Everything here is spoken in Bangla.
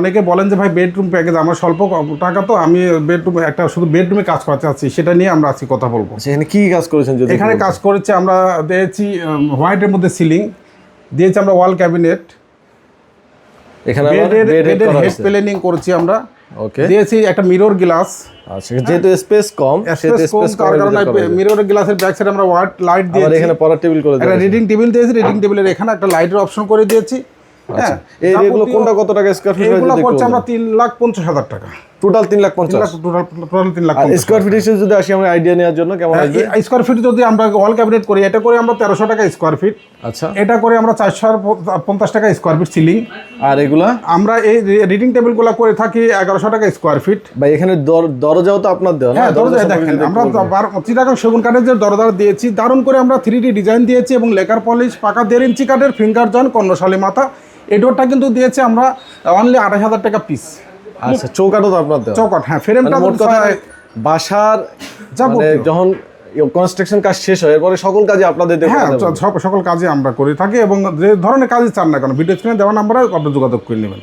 অনেকে বলেন যে ভাই বেডরুম প্যাকেজ আমার স্বল্প টাকা তো আমি বেডরুম একটা শুধু বেডরুমে কাজ করাতে চাচ্ছি সেটা নিয়ে আমরা আজকে কথা বলব। সেখানে কি কাজ করেছেন এখানে কাজ করেছে আমরা দিয়েছি হোয়াইটের মধ্যে সিলিং দিয়েছি আমরা ওয়াল ক্যাবিনেট এখানে বেডের bed head বেডের করা হেড প্লেনিং করেছি আমরা। ওকে দিয়েছি একটা মিরর গ্লাস আচ্ছা যেহেতু স্পেস কম সেহেতু স্পেস কম কারণে মিরর গ্লাসের ব্যাক সাইডে আমরা লাইট দিয়েছি। এখানে পড়ার টেবিল করে একটা রিডিং টেবিল দিয়েছি রিডিং টেবিলের এখানে একটা লাইটের অপশন করে দিয়েছি। হ্যাঁ এইগুলো এগুলো কোনটা কত টাকা স্কয়ার ফিট এগুলো পড়ছে আমরা তিন লাখ পঞ্চাশ হাজার টাকা। টোটাল তিন লাখ পঞ্চাশ। টোটাল তিন লাখ স্কয়ার ফিট হিসেবে যদি আসি আমরা আইডিয়া নেওয়ার জন্য কেমন আসবে? স্কোয়ার ফিট যদি আমরা ওয়াল ক্যাবিনেট করি এটা করে আমরা তেরোশো টাকা স্কোয়ার ফিট আচ্ছা। এটা করে আমরা চারশো পঞ্চাশ টাকা স্কোয়ার ফিট সিলিং আর এগুলা? আমরা এই রিডিং টেবিলগুলো করে থাকি এগারোশো টাকা স্কোয়ার ফিট বা এখানে দর- দরজাও তো আপনার দেওয়া হ্যাঁ দরজা দেখেন আমরা। চিটাগাং সেগুন কাঠের যে দরজা দিয়েছি দারুণ করে আমরা থ্রি ডি ডিজাইন দিয়েছি এবং লেকার পলিশ পাকা দেড় ইঞ্চি কাঠের ফিঙ্গার জয়েন কর্ণশালী মাথা। এই ডোরটা কিন্তু দিয়েছে আমরা অনলি আড়াই হাজার টাকা পিস আচ্ছা চৌকাটও তো আপনার চৌকট হ্যাঁ ফ্রেমটা মানে মোট কথা বাসার। মানে যখন কনস্ট্রাকশন কাজ শেষ হয় এরপরে সকল কাজে আপনাদের হ্যাঁ সকল সকল কাজে আমরা করে থাকি এবং যে ধরনের কাজই চান না কেন ভিডিও স্ক্রিনে দেওয়া নাম্বারে আপনি যোগাযোগ করে নেবেন।